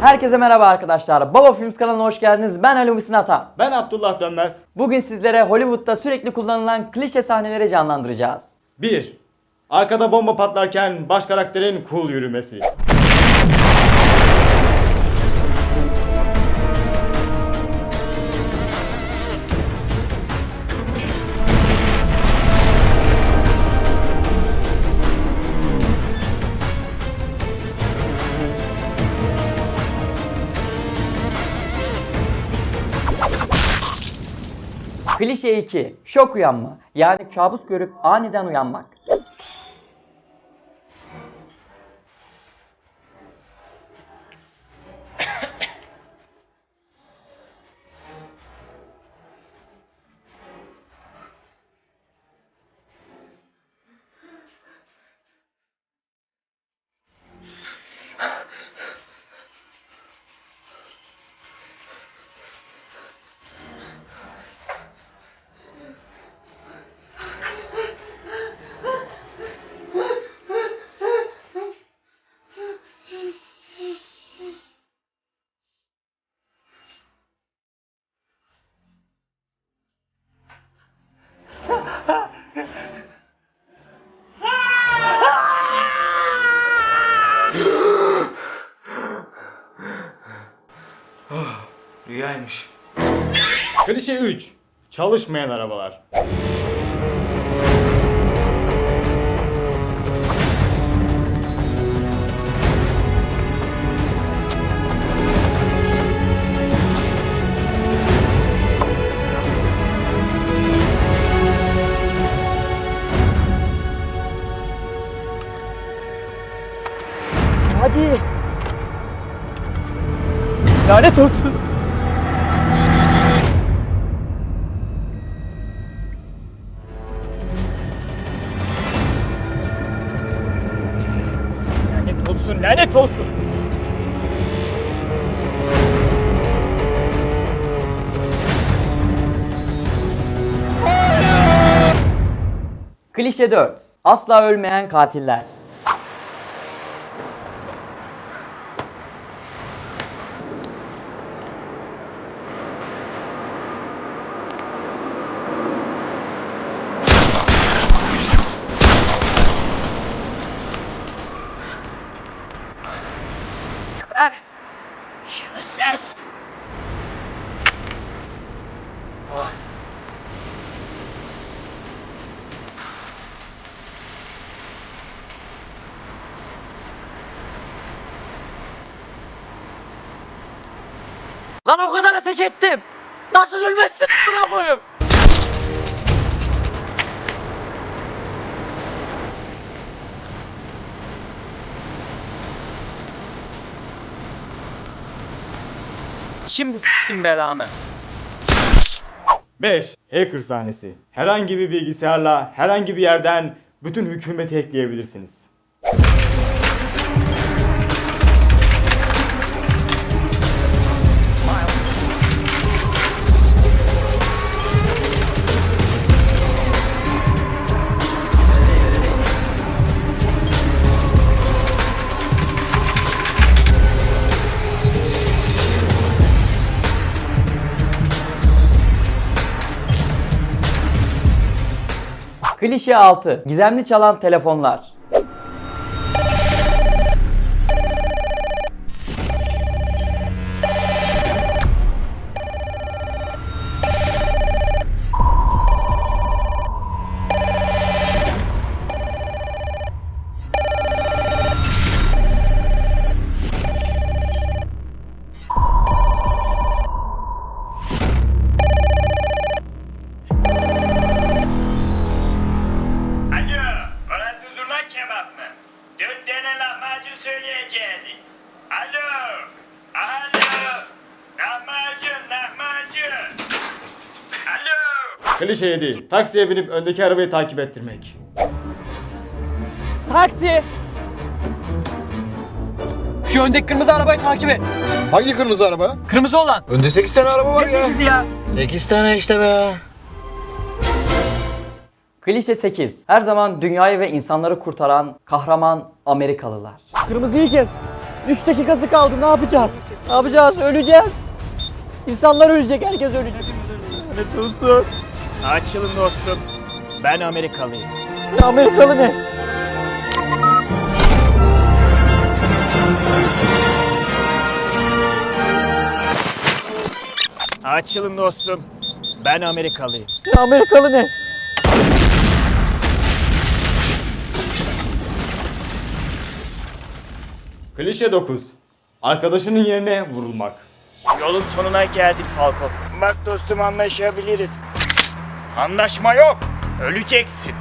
Herkese merhaba arkadaşlar. Baba Films kanalına hoş geldiniz. Ben Ali Muhsin Ata. Ben Abdullah Dönmez. Bugün sizlere Hollywood'da sürekli kullanılan klişe sahneleri canlandıracağız. 1. Arkada bomba patlarken baş karakterin cool yürümesi. Klişe 2. Şok uyanma. Yani kabus görüp aniden uyanmak. Rüyaymış. Klişe 3. Çalışmayan arabalar. Hadi. Lanet olsun. Lanet olsun. Klişe 4. Asla ölmeyen katiller. Lan o kadar ateş ettim. Nasıl ölmezsin buna? Şimdi s**tim belamı. 5. Hacker sahnesi. Herhangi bir bilgisayarla herhangi bir yerden bütün hükümeti ekleyebilirsiniz. Klişe 6. Gizemli çalan telefonlar. Tane lahmacun söyleyeceğini. Alo, alo, lahmacun, lahmacun. Alo. Klişe 7. Taksiye binip öndeki arabayı takip ettirmek. Taksi! Şu öndeki kırmızı arabayı takip et. Hangi kırmızı araba? Kırmızı olan. Önde 8 tane araba var Ne ya. sekizi ya? 8 tane işte be. Klişe 8. Her zaman dünyayı ve insanları kurtaran kahraman Amerikalılar. Kırmızıyı kes. 3 dakikası kaldı. Ne yapacağız? Ne yapacağız? Öleceğiz. İnsanlar ölecek. Herkes ölecek. Lanet olsun. Açılın dostum. Ben Amerikalıyım. Amerikalı ne? Açılın dostum. Ben Amerikalıyım. Amerikalı ne? Klişe 9. Arkadaşının yerine vurulmak. Yolun sonuna geldik Falco. Bak dostum anlaşabiliriz. Anlaşma yok. Öleceksin.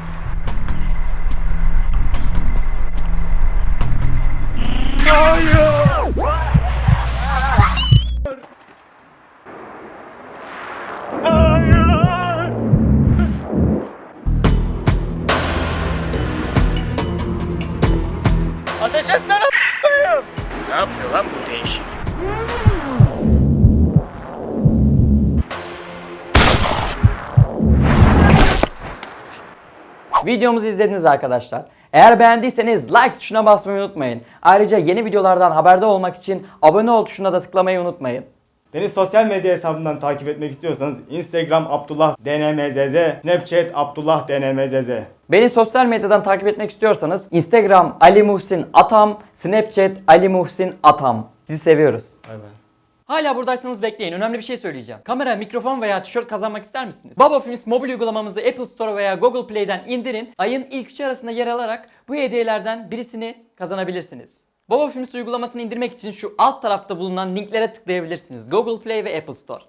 Ateş Ne yapıyor lan bu değişik? Videomuzu izlediniz arkadaşlar. Eğer beğendiyseniz like tuşuna basmayı unutmayın. Ayrıca yeni videolardan haberdar olmak için abone ol tuşuna da tıklamayı unutmayın. Beni sosyal medya hesabından takip etmek istiyorsanız Instagram Abdullah DNMZZ, Snapchat Abdullah DNMZZ. Beni sosyal medyadan takip etmek istiyorsanız Instagram Ali Muhsin Atam, Snapchat Ali Muhsin Atam. Sizi seviyoruz. Bay bay. Hala buradaysanız bekleyin. Önemli bir şey söyleyeceğim. Kamera, mikrofon veya tişört kazanmak ister misiniz? Baba Films mobil uygulamamızı Apple Store veya Google Play'den indirin. Ayın ilk üçü arasında yer alarak bu hediyelerden birisini kazanabilirsiniz. Baba Films uygulamasını indirmek için şu alt tarafta bulunan linklere tıklayabilirsiniz. Google Play ve Apple Store.